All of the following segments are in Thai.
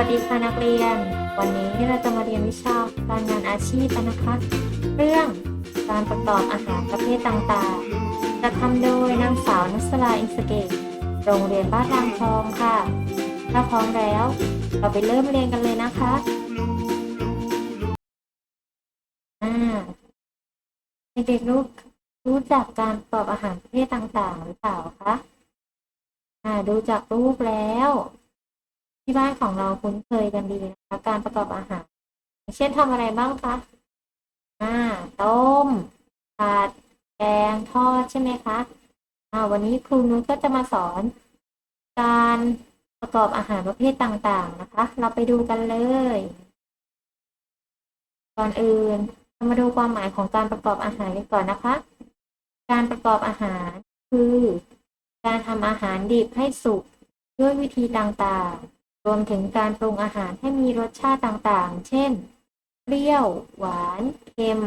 วัสดีค่ะนักเรียน วันนี้เราจะมาเรียนวิชาการงานอาชีพกันนะคะเรื่องการประกอบอาหารประเภทต่างๆจะทำโดยนางสาวนัสลาอินสเกตโรงเรียนบ้านรางทองค่ะ ถ้าพร้อมแล้ว เราไปเริ่มเรียนกันเลยนะคะอ่าเด็กๆรู้รู้จักการประกอบอาหารประเภทต่างๆหรือเปล่าคะอ่าดูจากรูปแล้ว ที่บ้านของเราคุ้นเคยกันดีนะคะ การประกอบอาหาร เช่นทำอะไรบ้างคะอ่าต้มผัดแกงทอดใช่ไหมคะอ่าวันนี้ครูนุ้ยก็จะมาสอน การประกอบอาหารประเภทต่างๆนะคะ เราไปดูกันเลยก่อนอื่นเรามาดูความหมายของการประกอบอาหารกันก่อนนะคะ การประกอบอาหารคือ การทำอาหารดิบให้สุกด้วยวิธีต่างๆ รวมถึงการปรุงอาหารให้มีรสชาติต่างๆ เช่น เปรี้ยว หวาน เค็ม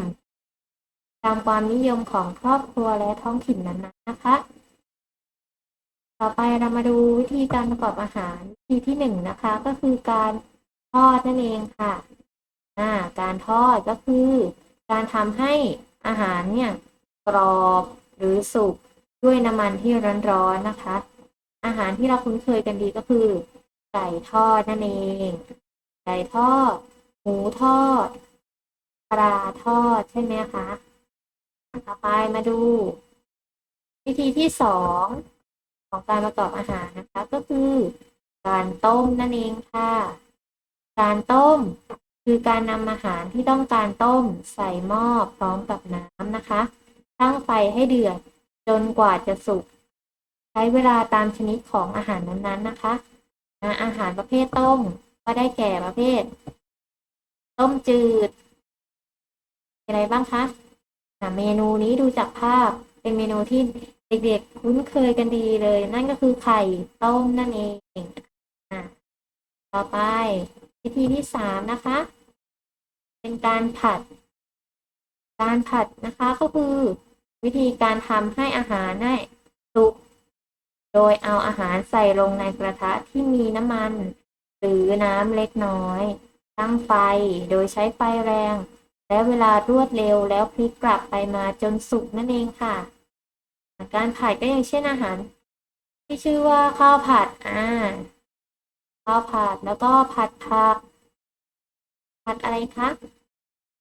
ตามความนิยมของครอบครัวและท้องถิ่นนั้นๆนะคะ ต่อไปเรามาดูวิธีการประกอบอาหารวิธีที่หนึ่งนะคะ ก็คือการทอดนั่นเองค่ะอาการทอดก็คือ การทำให้อาหารเนี่ยกรอบหรือสุกด้วยน้ำมันที่ร้อนๆนะคะ อาหารที่เราคุ้นเคยกันดีก็คือ ไก่ทอดนั่นเอง ไก่ทอด หมูทอด ปลาทอดใช่ไหมคะ ต่อไปมาดู วิธีที่สองของการประกอบอาหารนะคะ ก็คือ การต้มนั่นเองค่ะ การต้มคือการนำอาหารที่ต้องการต้มใส่หม้อพร้อมกับน้ำนะคะ ตั้งไฟให้เดือดจนกว่าจะสุก ใช้เวลาตามชนิดของอาหารนั้นๆนะคะ นะอาหารประเภทต้ม ก็ได้แก่ประเภท ต้มจืดอะไรบ้างคะอะเมนูนี้ดูจากภาพเป็นเมนูที่เด็กๆคุ้นเคยกันดีเลย นั่นก็คือไข่ต้มนั่นเองอะต่อไปวิธีที่สามนะคะ เป็นการผัด การผัดนะคะก็คือ วิธีการทำให้อาหารได้สุก โดยเอาอาหารใส่ลงในกระทะที่มีน้ำมัน หรือน้ำเล็กน้อย ตั้งไฟโดยใช้ไฟแรง และเวลารวดเร็วแล้วพลิกกลับไปมาจนสุกนั่นเองค่ะ การผัดก็อย่างเช่นอาหาร ที่ชื่อว่าข้าวผัดอ่าข้าวผัดแล้วก็ผัดผัก ผัดอะไรคะ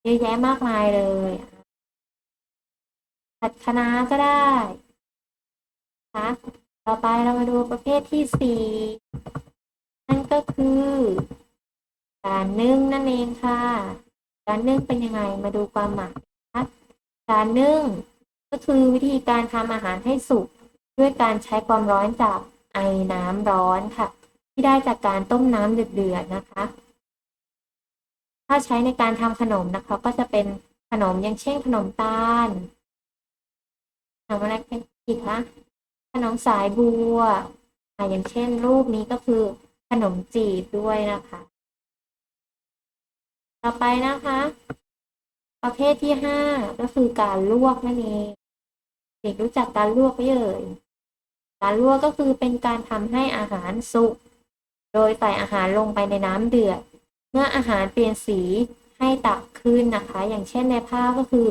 เยอะแยะมากมายเลย ผัดคะน้าก็ได้คะ ต่อไปเรามาดูประเภทที่สี่นั่นก็คือ การนึ่งนั่นเองค่ะ การนึ่งเป็นยังไงมาดูความหมายนะคะการนึ่งก็คือวิธีการทำอาหารให้สุกด้วยการใช้ความร้อนจากไอน้ำร้อนค่ะ ที่ได้จากการต้มน้ำเดือดๆนะคะ ถ้าใช้ในการทำขนมนะคะ ก็จะเป็นขนมอย่างเช่นขนมตาลขนมอะไรกันอีกคะ ขนมสายบัวอย่างเช่นรูปนี้ก็คือขนมจีบด้วยนะคะ ต่อไปนะคะ ประเภทที่ห้าก็คือการลวกนั่นเองเด็กรู้จักการลวกไหมเอ่ยการลวกก็คือเป็นการทำให้อาหารสุก โดยใส่อาหารลงไปในน้ำเดือด เมื่ออาหารเปลี่ยนสีให้ตักขึ้นนะคะ อย่างเช่นในภาพก็คือ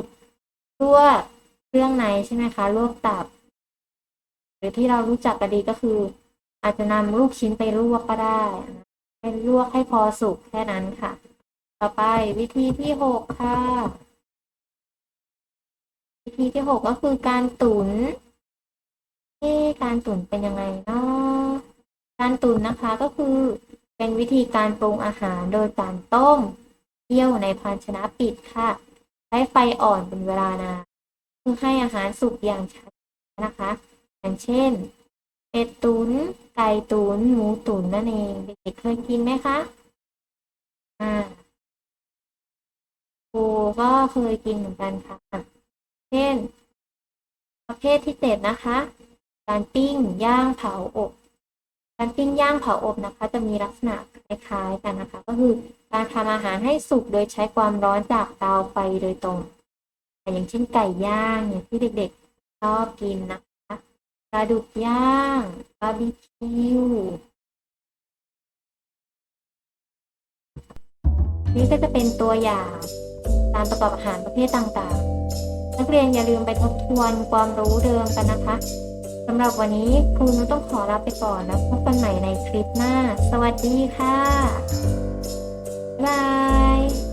ลวกเครื่องในใช่ไหมคะลวกตับ หรือที่เรารู้จักกันดีก็คือ อาจจะนำลูกชิ้นไปลวกก็ได้เป็นลวกให้พอสุกแค่นั้นค่ะ ต่อไปวิธีที่หกค่ะ วิธีที่หกก็คือการตุนเอ๊การตุนเป็นยังไงเนาะการตุนนะคะก็คือเป็นวิธีการปรุงอาหารโดยการต้มเคี่ยวในภาชนะปิดค่ะใช้ไฟอ่อนเป็นเวลานานเพื่อให้อาหารสุกอย่างช้านะคะ อย่างเช่น เป็ดตุนไก่ตุนหมูตุนนั่นเองเด็กๆเคยกินไหมคะอ่าครูก็เคยกินเหมือนกันค่ะ เช่น ประเภทที่เจ็ดนะคะ การปิ้งย่างเผาอบการปิ้งย่างเผาอบนะคะ จะมีลักษณะคล้ายๆกันนะคะ ก็คือการทำอาหารให้สุกโดยใช้ความร้อนจากเตาไฟโดยตรง อย่างเช่นไก่ย่างอย่างที่เด็กๆชอบกินนะ ปลาดุกย่างบาร์บีคิวนี่ก็จะเป็นตัวอย่างการประกอบอาหารประเภทต่างๆ นักเรียนอย่าลืมไปทบทวนความรู้เดิมกันนะคะสำหรับวันนี้ครูนุต้องขอลาไปก่อนแล้วพบกันใหม่ในคลิปหน้า สวัสดีค่ะบ๊ายบาย